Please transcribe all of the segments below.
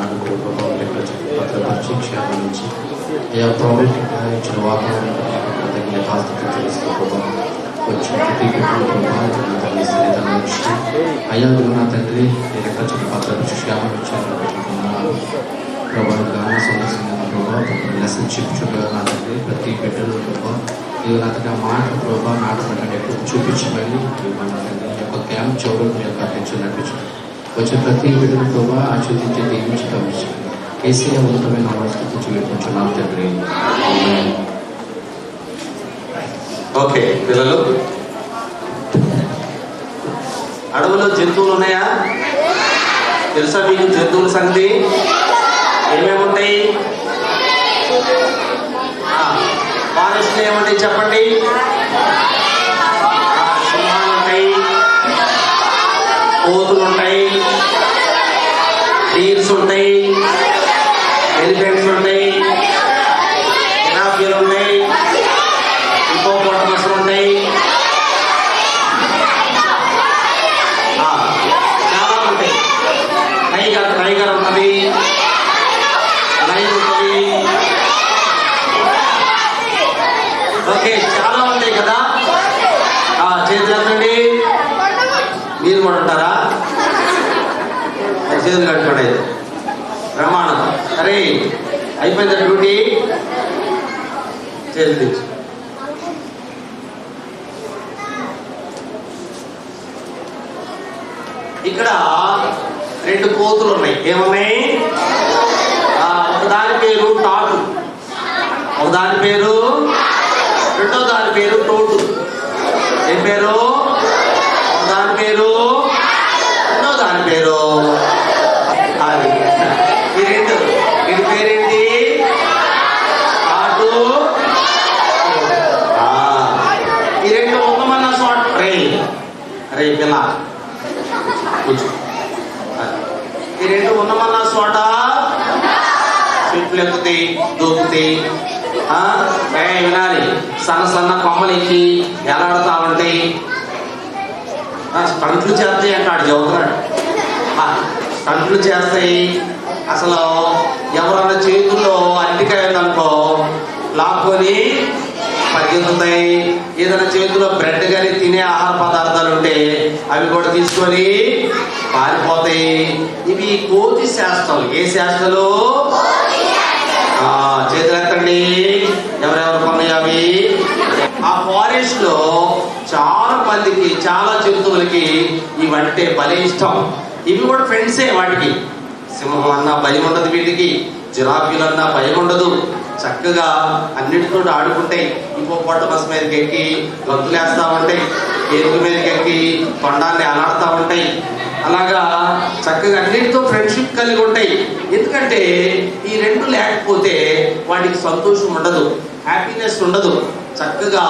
ናንቆ ባለበት አቅርባችን ሸሆንች የፕሮቤት ችለዋታ ተገኝታት ተስተቆጠ ቁጭ ጥቂት ቁጥሩባት ተነስ የተመች አያግሩና ተግሬ የለቀችን ፓትረች ሺያኖች ያለበትና ፕሮባጋና ሰነስና ፕሮባ ለስንችብ ችሎና ተግሬ በቲ ገደል ባ ಇವರಾತ್ರಿ ಮಾತು ಪ್ರಭಾ ನಾಟಕ ನಡೆಯಕ್ಕೆ ಚೂಪಿಸಿ ಬನ್ನಿ ಕೊತ್ತೆಯನ್ನು ಚೌರನ್ನು ಬೇಕಾಗಿ ಚೆನ್ನಾಗಿ ప్రతి బిడ్డలు ప్రభావం వచ్చే ప్రతి బిడ్డను దీవించి ఏసీ ఉన్నతమైన అవస్థితి చూపించున్నాం తండ్రి ఓకే పిల్లలు. అడవులో జంతువులు ఉన్నాయా? తెలుసా మీకు జంతువుల సంగతి? ఏమేమి ఉంటాయి? ఫారెస్ట్ ఏముంటాయి చెప్పండి? సింహాలు ఉంటాయి. కోతులు ఉంటాయి. డీర్స్ ఉంటాయి ఎలిఫెంట్స్ ఉంటాయి జిరాఫీలు ఉంటాయి ఇంకో పొట్టమసలు ఉంటాయి ఆ, చాలా ఉంటాయి టైగర్ టైగర్ ఉంటుంది లైన్ ఉంటుంది ఓకే చాలా ఉంటాయి కదా ఆ, చేతులు ఎత్తండి మీరు కూడా ఉంటారా మరి చేతులు కట్టుకోండి ప్రమాణం. అరే అయిపోయింది డ్యూటీ? చేతులు తెచ్చు ఇక్కడ రెండు కోతులు ఉన్నాయి. ఏమున్నాయి? ఒకదాని పేరు టాటు. ఒకదాని పేరు? రెండో దాని పేరు టోటు ఏం పేరు ఒకదాని పేరు రెండో దాని పేరు అది ఈ రెండు వీడి పేరేంటి టాటు ఆ, ఈ రెండు ఉన్నమన్న చోట రే రే పిల్ల కూర్చో ఈ రెండు ఉన్నమన్న చోట చెట్లు ఎక్కుతాయి దూకుతాయి ఆ, ఏ వినాలి. సన్న సన్న కొమ్మలు ఎక్కి ఎలాడుతా ఉంటాయి కంట్లు స్టంట్లు చేస్తాయి అంటాడు చదువుతున్నాడు ఆ, స్టంట్లు చేస్తాయి అసలు ఎవరన్నా చేతుల్లో అరటికాయ లాక్కొని పరిగెత్తుతాయి. ఏదైనా చేతిలో బ్రెడ్ కానీ తినే ఆహార పదార్థాలు ఉంటే అవి కూడా తీసుకొని పారిపోతాయి. ఇవి కోతి శాస్త్రాలు. ఏ శాస్త్రాలు? చెప్పండి ఎవరెవరు కొన్నాయి అవి ఆ ఫారెస్ట్లో చాలా మందికి చాలా జంతువులకి ఇవంటే భలే ఇష్టం. ఇవి కూడా ఫ్రెండ్సే వాటికి. సింహం అన్నా భయం ఉండదు వీటికి. జిరాఫీలు అన్నా భయం ఉండదు. చక్కగా అన్నిటితో ఆడుకుంటాయి ఇంకో పొట్ట బస్ మీదకి ఎక్కి గంతులేస్తా ఉంటాయి. ఏనుగు మీదకి ఎక్కి కొండాన్ని అలాడుతూ ఉంటాయి. అలాగా చక్కగా అన్నిటితో ఫ్రెండ్షిప్ కలిగి ఉంటాయి. ఎందుకంటే ఈ రెండు లేకపోతే వాటికి సంతోషం ఉండదు హ్యాపీనెస్ ఉండదు. చక్కగా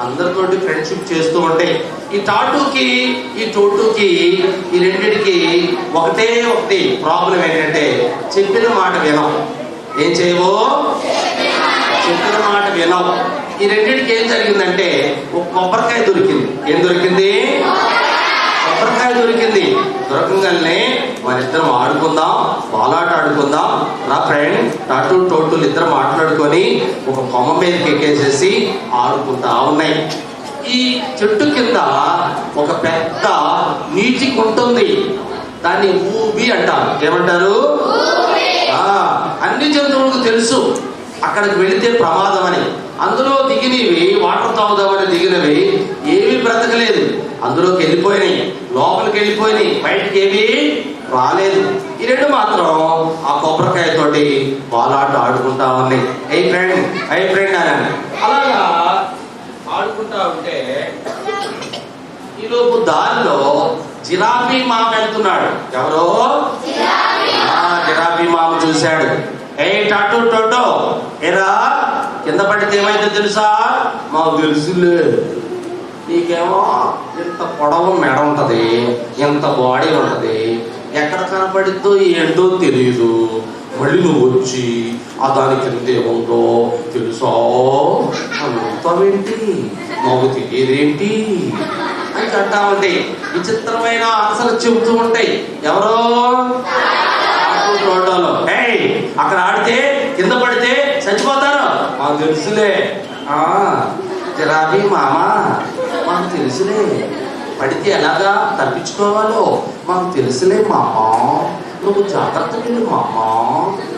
అందరితోటి ఫ్రెండ్షిప్ చేస్తూ ఉంటాయి. ఈ టాటూకి ఈ టోటూకి ఈ రెండిటికి ఒకటే ఒకటి ప్రాబ్లం ఏంటంటే చెప్పిన మాట వినం. ఏం చేయవో? చెప్పిన మాట వినం. ఈ రెండింటికి ఏం జరిగిందంటే ఒక కొబ్బరికాయ దొరికింది. ఏం దొరికింది? కొబ్బరికాయ దొరికింది. దొరకంగానే మనిద్దరం ఆడుకుందాం బాలాట ఆడుకుందాం. నా ఫ్రెండ్ టటు టోటులు ఇద్దరం మాట్లాడుకొని ఒక కొమ్మ మీదకి ఎక్కేసేసి ఆడుకుంటా ఉన్నాయి. ఈ చెట్టు కింద ఒక పెద్ద నీటి ఉంటుంది దాన్ని ఊబి అంటారు. ఏమంటారు? అన్ని జంతువులకు తెలుసు. అక్కడికి వెళితే ప్రమాదం అని అందులో దిగినవి వాటర్ తాగుదామని అందులోకి వెళ్ళిపోయినాయి. లోపలికి వెళ్ళిపోయినాయి. బయటికి ఏమీ రాలేదు. ఈ రెండు మాత్రం ఆ కొబ్బరికాయ తోటి బాలాట ఆడుకుంటా ఉన్నాయి. ఐ ఫ్రెండ్ ఐ ఫ్రెండ్ అని అలాగా ఆడుకుంటా ఉంటే ఈలోపు దారిలో జిలాబీ మామ వెళ్తున్నాడు. ఎవరో? జిలాబీ మామ చూశాడు. ఏ టాటూ టోటో ఎరా కింద పడితే ఏమైందో తెలుసా? మాకు తెలుసులే. నీకేమో ఇంత పొడవు మెడ ఉంటది ఇంత బాడీ ఉంటది ఎక్కడ కనపడిద్దో ఏంటో తెలియదు మళ్ళీ నువ్వు వచ్చి ఆ దాని కింద ఏముందో తెలుసా? అని నాకు తెలియదేంటి? అని అంటా ఉంటాయి విచిత్రమైన ఆశలు చెబుతూ ఉంటాయి. ఎవరో? రోడ్లో అక్కడ ఆడితే కింద పడితే చచ్చిపోతారు మాకు తెలుసులే. ఆ జిరాబీ మామ? మాకు తెలుసులే. పడితే ఎలాగా తప్పించుకోవాలో మాకు తెలుసులే మామ. నువ్వు జాగ్రత్త వెళ్ళు మామ.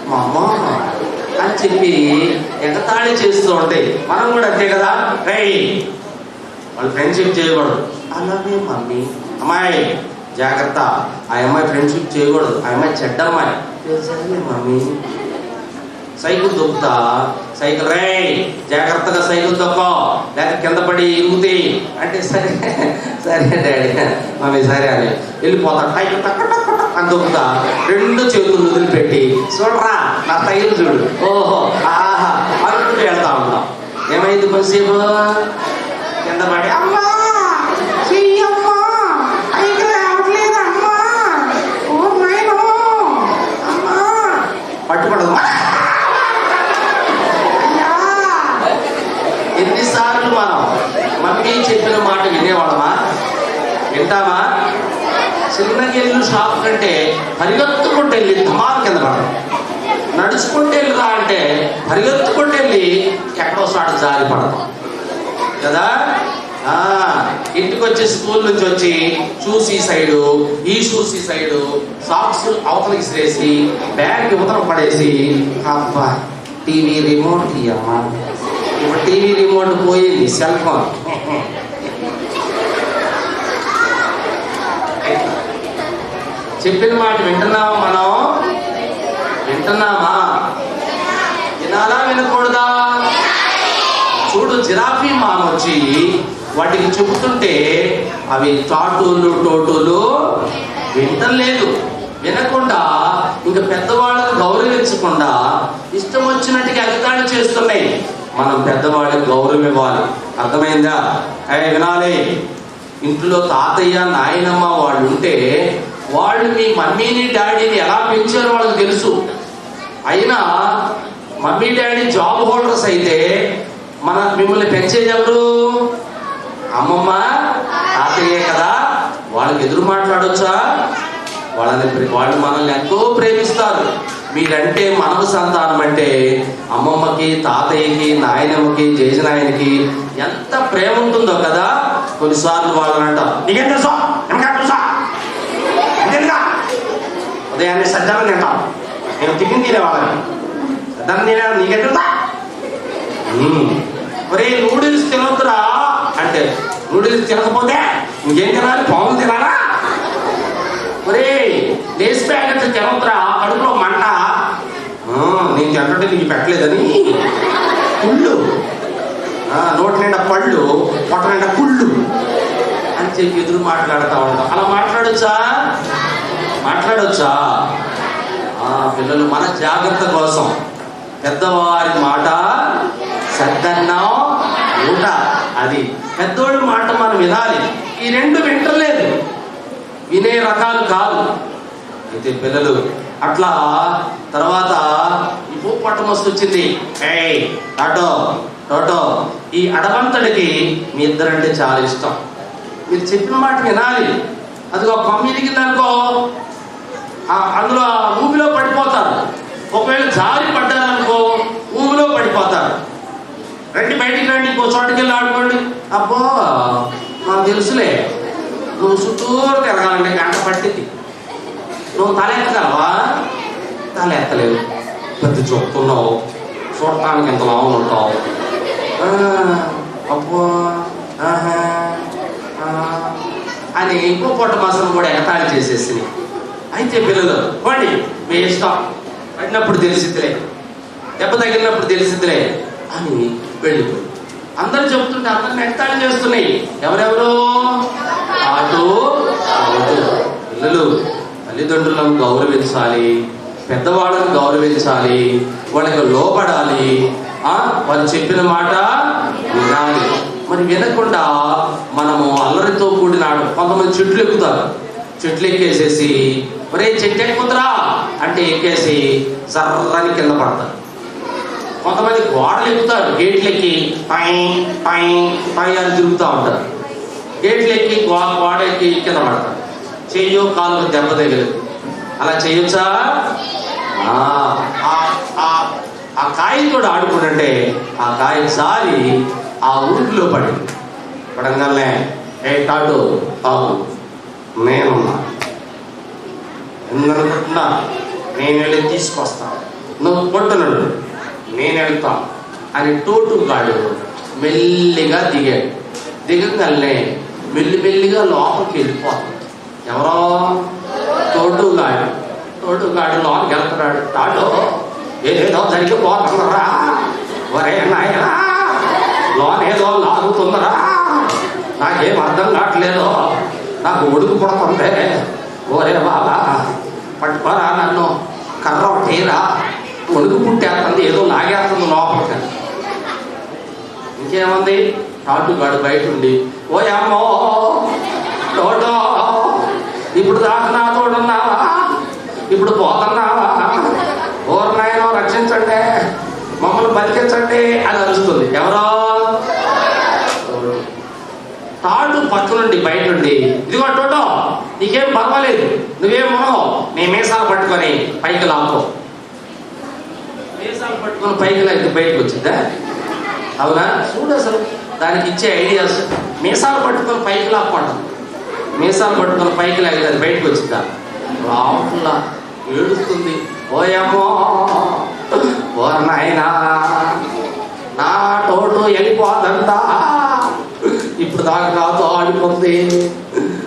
మామ. అని చెప్పి ఎగతాళి చేస్తూ ఉంటాయి మనం కూడా అంతే కదా? రై వాళ్ళు ఫ్రెండ్షిప్ చేయకూడదు. అలాగే మమ్మీ. అమ్మాయి జాగ్రత్త. ఆ అమ్మాయి ఫ్రెండ్షిప్ చేయకూడదు. ఆ అమ్మాయి చెడ్డ అమ్మాయి. మమ్మీ. సైకిల్ దొక్కుతా సైకిల్ రే జాగ్రత్తగా సైకిల్ దొక్కో లేక కింద పడి ఇరుగుతాయి అంటే సరే సరే డాడీ మమ్మీ సరే అని వెళ్ళిపోతా టైం తక్క అని దొక్కుతా రెండు చేతులు వదిలిపెట్టి చూడరా నా తైలు చూడు. ఓహో ఆహా అనుకుంటూ వెళ్తా ఉంటాం. ఏమైంది కొంతసేపు కింద పడి అమ్మా చెయ్యమ్మా పైకి రావట్లేదు అమ్మా ఓ నాయనో అమ్మా పట్టుకోవడం ఎన్నిసార్లు మనం మమ్మీ చెప్పిన మాట వినేవాళ్ళమా? వింటామా చిన్నగిల్లు షాప్ కంటే పరిగెత్తుకుంటూ వెళ్ళి ధమాల్ కింద పడదు నడుచుకుంటూ వెళ్ళిరా అంటే పరిగెత్తుకుంటూ వెళ్ళి ఎక్కడో సాటు జారి పడదు కదా? ఆ, ఇంటికి వచ్చి స్కూల్ నుంచి వచ్చి చూసి సైడు ఈ చూసి సైడు సాక్స్ అవతలకి ఇసిరేసి బ్యాగ్ యువతల పడేసి అబ్బా టీవీ రిమోట్ ఇవ్వమ్మా ఇప్పుడు టీవీ రిమోట్ పోయింది సెల్ ఫోన్. చెప్పిన మాట వింటున్నామా మనం? వింటున్నామా? వినాలా వినకూడదా? చూడు జిరాఫీ మామ వచ్చి వాటికి చెబుతుంటే అవి తాటూలు టోటూలు వింటలేదు. వినకుండా ఇంకా పెద్దవాళ్ళని గౌరవించకుండా ఇష్టం వచ్చినట్టుగా అధికారులు చేస్తున్నాయి. మనం పెద్దవాళ్ళకి గౌరవం ఇవ్వాలి. అర్థమైందా? అయ్యి వినాలి. ఇంట్లో తాతయ్య నాయనమ్మ వాళ్ళు ఉంటే వాళ్ళు మీ మమ్మీని డాడీని ఎలా పెంచారో వాళ్ళకి తెలుసు. అయినా మమ్మీ డాడీ జాబ్ హోల్డర్స్ అయితే మన మిమ్మల్ని పెంచేది ఎవరు? అమ్మమ్మ తాతయ్యే కదా. వాళ్ళకి ఎదురు మాట్లాడొచ్చా? వాళ్ళని వాళ్ళు మనల్ని ఎంతో ప్రేమిస్తారు. మీరంటే మనకు సంతానం అంటే అమ్మమ్మకి తాతయ్యకి నాయనమ్మకి జయజనాయనకి ఎంత ప్రేమ ఉంటుందో కదా. కొన్నిసార్లు వాళ్ళని అంటారు నీకేం తెలుసా ఏమన్నా తెలుసా ఇంతేగా ఉదయాన్నే సజ్జనం తింటాం. నేను టిఫిన్ తినేవాళ్ళని. సజ్జనం తినే నీకేం ఒరే నూడిల్స్ తినొద్దురా అంటే నూడిల్స్ తినకపోతే ఇంకేం తినాలి? పాములు తినాలా? ఒరే లేస్ ప్యాకెట్ తినొద్దురా కడుపులో మంట. నేను తింటుంటే నీకు పెట్టలేదని. కుళ్ళు నోటి నిండా పళ్ళు పొట్ట నిండా కుళ్ళు అని చెప్పి ఎదురు మాట్లాడుతూ ఉంటాం. అలా మాట్లాడొచ్చా? మాట్లాడొచ్చా? ఆ, పిల్లలు మన జాగ్రత్త కోసం. పెద్దవారి మాట సద్దన్నం ఊట. అది పెద్దోడి మాట మనం వినాలి. ఈ రెండు వింటలేదు. వినే రకాలు కాదు. అయితే పిల్లలు అట్లా తర్వాత ఈ భూపట్టం వస్తు వచ్చింది ఏయ్ టాటో టోటో. ఈ అడవంతడికి మీ ఇద్దరంటే చాలా ఇష్టం. మీరు చెప్పిన మాట వినాలి. అదిగో ఒక కొమ్మ అందులో ఆ ఊబిలో పడిపోతారు. ఒకవేళ జారి పడ్డారనుకో ఊబిలో పడిపోతారు. రండి బయటికి రండి ఇంకో చోటుకి వెళ్ళి ఆడుకోండి. అబ్బో నాకు తెలుసులే. నువ్వు చుట్టూరు తిరగాలంటే గంట పట్టింది నువ్వు తల తలెత్తలేవు తల ఎత్తలేవు పెద్ద చూపుతున్నావు చూడటానికి ఎంత లావు ఉంటావు. అబ్బో ఆహా, అని ఇంకో పొట్ట మాసం కూడా ఎగతాళి చేసేసి అయితే పిల్లలు పోండి. మీ ఇష్టం. పడినప్పుడు తెలిసిద్దిలే. దెబ్బ తగిలినప్పుడు తెలిసిద్దిలే. అని వెళ్ళిపోయి అందరు చెప్తుంటే అందరిని నెట్టాలు చేస్తున్నాయి. ఎవరెవరు? ఆటో పిల్లలు తల్లిదండ్రులను గౌరవించాలి. పెద్దవాళ్ళని గౌరవించాలి. వాళ్ళకి లోపడాలి వాళ్ళు చెప్పిన మాట వినాలి. మరి వినకుండా మనము అల్లరితో కూడిన కొంతమంది చెట్లు ఎక్కుతారు. చెట్లు ఎక్కేసేసి ఒరే చెట్టు ఎక్కుతురా అంటే ఎక్కేసి సర్రని కింద పడతారు. కొంతమంది గోడలు ఎక్కుతారు గేట్లు ఎక్కి పై పై పై అని తిరుగుతూ ఉంటారు. గేట్లు ఎక్కి గోడ ఎక్కి కింద పడతారు. చెయ్యో కాలు దెబ్బ తగిలేదు. అలా చేయొచ్చా? ఆ, ఆ- ఆ- ఆ ఆడుకుంటుంటే ఆ కాయ సారి ఆ ఊరిలో పడింది. పడంగానే ఏ టాటు బాబు నేనున్నా. ఎందుకనుకుంటున్నా నేను వెళ్ళి తీసుకొస్తాను నువ్వు కొట్టునడు. నేను వెళ్తా. అని టోటు గాడు మెల్లిగా దిగాడు దిగంగానే మెల్లి మెల్లిగా లోపలికి వెళ్ళిపోతాడు ఎవరో తోటు గాడు తోటు గాడు లోపలికి వెళ్తున్నాడు. తాడు ఏదో జరిగిపోతుందరా ఒరే నాయనా. లోనేదో లాగుతుందరా. నాకేం అర్థం కావట్లేదు. నాకు ఒడుకు పుడుతుంది. ఓరే బాబా. తీరా కొడుకు పుట్టేస్తుంది ఏదో లాగేస్తుంది లోపలికి ఇంకేముంది? టాటుగాడు బయట ఉండి ఓ అమ్మో టోటో ఇప్పుడు దాకా నా తోడున్నావా ఇప్పుడు పోతున్నావా ఓర్నాయనో రక్షించండి మమ్మల్ని బతికించండి అని అరుస్తుంది. ఎవరో? తాళ్ళు పక్కనుండి బయట నుండి ఇదిగో టోటో నీకేం పర్వాలేదు నువ్వేం మనో నీ మీసాలు పట్టుకొని పైకి లాక్కో. పట్టుకుని పైకి లేకపోతే బయటకు వచ్చిందా? అవునా? చూడు అసలు. దానికి ఇచ్చే ఐడియాస్ మీసాలు పట్టుకొని పైకి లాక్కోండి. మీసాలు పట్టుకొని పైకి లేకపోతే అది బయటకు వచ్చిందా? రాకుండా ఏడుస్తుంది. ఓయమ్మో. ఓ నాయనా. నా తోటు వెళ్ళిపోదంతా. ఇప్పుడు దాకా నాతో ఆడిపోతుంది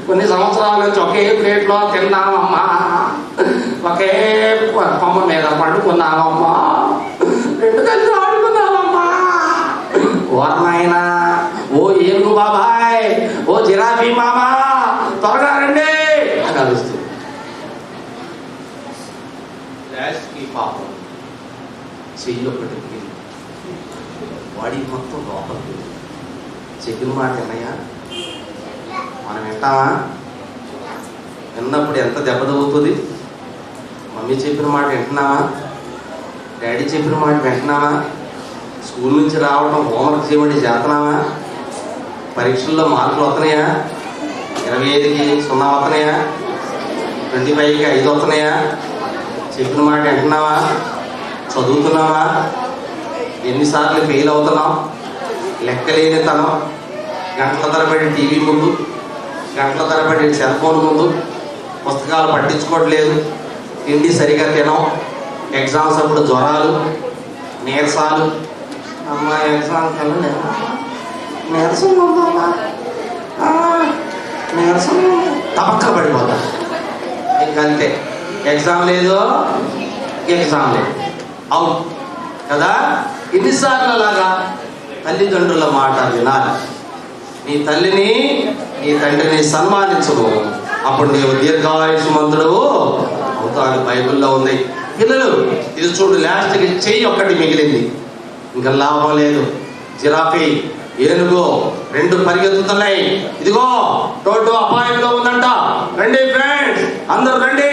కొన్ని సంవత్సరాల నుంచి ఒకే ప్లేట్లో తిన్నామమ్మా ఒకే కొమ్మ మీద పండుకున్నామమ్మా రెండు కలిసి ఆడుకున్నామమ్మా ఓర్నాయనా ఓ ఏనుగు బాబాయ్ ఓ జిరాఫీ మామా త్వరగా రండి అని అరుస్తుంది. పాపం చెయ్యి ఒకటి వాడి మొత్తం లోపలికి చెప్పిన మాట విన్నయ్యా మనం వింటామా? విన్నప్పుడు ఎంత దెబ్బ తగ్గుతుంది మమ్మీ చెప్పిన మాట వింటున్నావా డాడీ చెప్పిన మాట వింటున్నావా స్కూల్ నుంచి రావడం హోంవర్క్ చేయమంటే చేస్తున్నావా పరీక్షల్లో మార్కులు వస్తున్నాయా? ఇరవై ఐదుకి సున్నా వస్తున్నాయా? ట్వంటీ ఫైవ్కి ఐదు వస్తున్నాయా? చెప్పిన మాట వింటున్నావా? చదువుతున్నావా? ఎన్నిసార్లు ఫెయిల్ అవుతున్నాం లెక్కలేని తనం గంటల తరబడి టీవీ ముందు? గంటల తరబడి సెల్ ఫోన్ ముందు? పుస్తకాలు పట్టించుకోవట్లేదు? తిండి సరిగా తినం ఎగ్జామ్స్ అప్పుడు జ్వరాలు? నీరసాలు? అమ్మ ఎగ్జామ్స్ నీరసం నీరసం తపక్క పడిపోతా. ఇంకంతే ఎగ్జామ్ లేదు ఎగ్జామ్ లేదు. అవుట్ కదా? ఎన్నిసార్లు అలాగా తల్లిదండ్రుల మాట వినాలి. నీ తల్లిని నీ తండ్రిని సన్మానించవు అప్పుడు నీవు దీర్ఘాయుష్మంతుడు అవుతాను బైబిల్లో ఉంది. పిల్లలు ఇది చూడు లాస్ట్కి చెయ్యి ఒక్కటి మిగిలింది. ఇంకా లాభం లేదు. జిరాఫీ ఏనుగు రెండు పరిగెత్తుతున్నాయి. ఇదిగో రోడ్డు అపాయంలో ఉందంట. రండి ఫ్రెండ్స్ అందరూ రండి.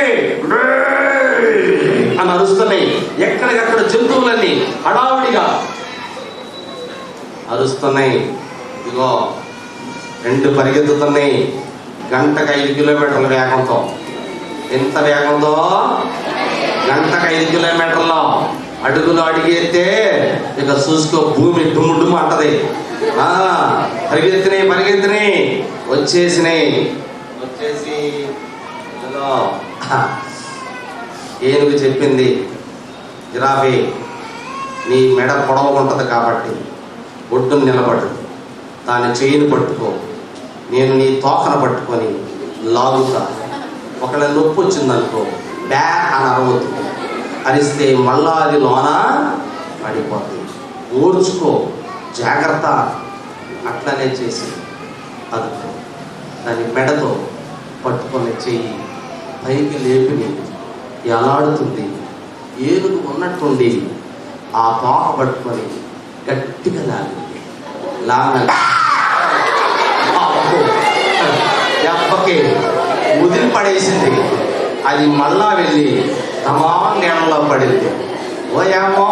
అని అరుస్తున్నాయి. ఎక్కడికక్కడ జంతువులన్నీ హడావుడిగా అరుస్తున్నాయి. ఇదిగో రెండు పరిగెత్తుతున్నాయి. గంటకు ఐదు కిలోమీటర్ల వేగంతో. ఎంత వేగంతో? గంటకు ఐదు కిలోమీటర్లు. అడుగులు అడిగేస్తే ఇక చూసుకో భూమి డుమ్ము డుమ్ము అంటది. ఆ, పరిగెత్తినాయి పరిగెత్తినాయి వచ్చేసినాయి వచ్చేసి ఏనుగు చెప్పింది జిరాఫీ నీ మెడ పొడవుకుంటది కాబట్టి ఒడ్డును నిలబడు. దాని చేయిని పట్టుకో. నేను నీ తోకను పట్టుకొని లాగుతా. ఒకళ్ళ నొప్పి వచ్చిందనుకో బ్యా అని అరవద్దు. అరిస్తే మళ్ళా అది లోన పడిపోతుంది. ఓర్చుకో జాగ్రత్త. అట్లనే చేసి అదుకో దాని మెడతో పట్టుకొని చెయ్యి. పైకి లేపిని ఎలాడుతుంది. ఏనుగు ఉన్నట్టుండి ఆ పాప పట్టుకొని గట్టిగా లాగింది లాగ. దెబ్బకి ముదిరి పడేసింది. అది మళ్ళా వెళ్ళి తమా నీళ్ళలో పడింది. ఓయమ్మో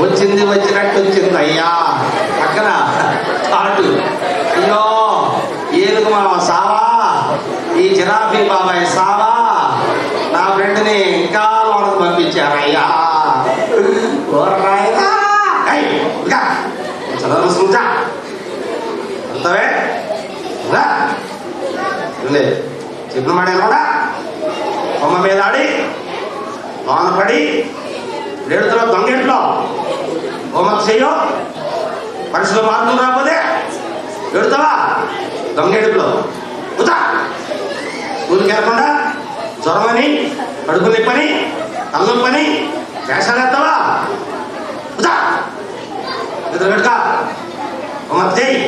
వచ్చింది వచ్చినట్టు వచ్చింది అయ్యా పక్కన తాటు. అయ్యో ఏనుగు మామ సావా ఈ జిరాఫీ బాబాయ్ సావా నా ఫ్రెండ్ని ఇంకా లోనకు పంపించారయ్యా. ఇంకా. చదవను సూచా. అంతవే చెప్పిన మాట కూడా కొమ్మ మీద ఆడి. వానపడి పడి లేడుతున్న దొంగెట్లో హోంవర్క్ చెయ్యో పరీక్షలో మార్కులు రాకపోతే ఎడుతావా దొంగెడుపులో కూతా స్కూల్కి వెళ్ళకుండా జ్వరమని కడుపు నిప్పని తలనొప్పని వేషాలు వేస్తావా? కూతా నిద్ర పెట్టుకా హోంవర్క్ చెయ్యి.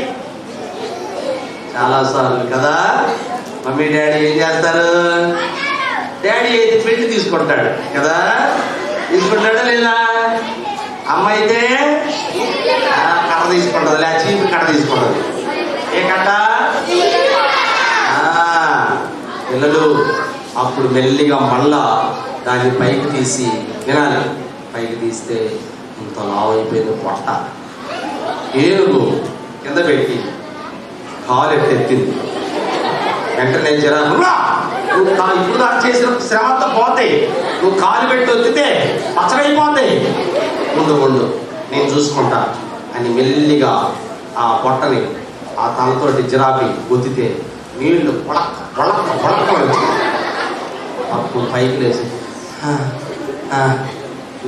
చాలాసార్లు కదా మమ్మీ డాడీ ఏం చేస్తారు? డాడీ అయితే పెళ్ళి తీసుకుంటాడు. కదా? తీసుకుంటాడా లేదా? అమ్మ అయితే కర్ర తీసుకుంటుంది లేదా చీపు కట్ట తీసుకుంటుంది. ఏ కట్ట పిల్లలు అప్పుడు మెల్లిగా మళ్ళా దాన్ని పైకి తీసి వినాలి. పైకి తీస్తే ఇంత లావు అయిపోయింది పొట్ట. ఏనుగు కింద పెట్టి కాలు ఎట్టెత్తింది వెంటనే జరా నువ్వు ఇప్పుడు దాకా చేసిన శ్రమ అంతా పోతాయి. నువ్వు కాలు పెట్టి వత్తితే పచ్చడైపోతాయి. ముందు ఉండు. నేను చూసుకుంటా అని మెల్లిగా ఆ పొట్టని ఆ తనతోటి జిరాబి గుద్దితే నీళ్ళు పొడక్క పొడక్క పొడక్క వచ్చి అప్పుడు పైకి లేచి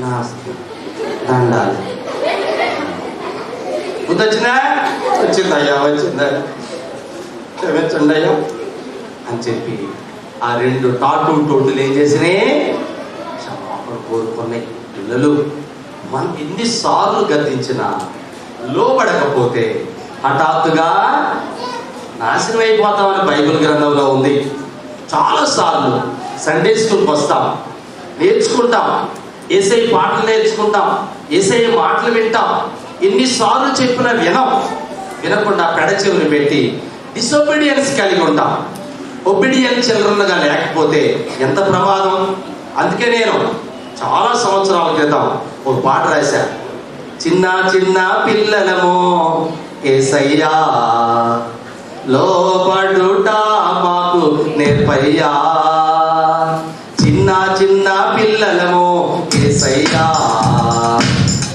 నా దండాలి. బుద్ధి వచ్చిందా వచ్చిందయ్యా వచ్చిందా? క్షమించండి అయ్యా అని చెప్పి ఆ రెండు టాటు టోటులు ఏం చేసినాయి? క్షమాపణ కోరుకున్నాయి. పిల్లలు మనం ఎన్నిసార్లు గద్దించినా లోపడకపోతే హఠాత్తుగా నాశనం అయిపోతామని బైబిల్ గ్రంథంలో ఉంది. చాలాసార్లు సండే స్కూల్కి వస్తాం నేర్చుకుంటాం ఏసై పాటలు నేర్చుకుంటాం ఏసై మాటలు వింటాం. ఎన్నిసార్లు చెప్పిన వినం వినకుండా పెడచెవులు పెట్టి డిసొబీడియన్స్ కలిగి ఉంటాం. ఒబిడియన్ చిల్డ్రన్గా లేకపోతే ఎంత ప్రమాదం? అందుకే నేను చాలా సంవత్సరాల క్రితం ఒక పాట రాశా. చిన్న చిన్న పిల్లలము ఏసయ్యా లోపడుట మాకు నేర్పయ్యా. చిన్న చిన్న పిల్లలము ఏసయ్యా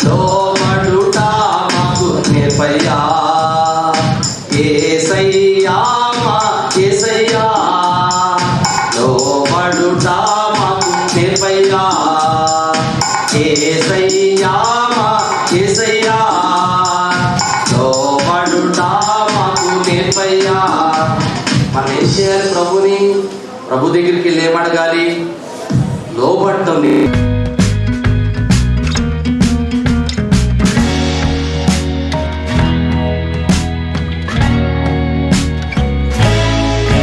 లోపడుట మాకు నేర్పయ్యా. Magari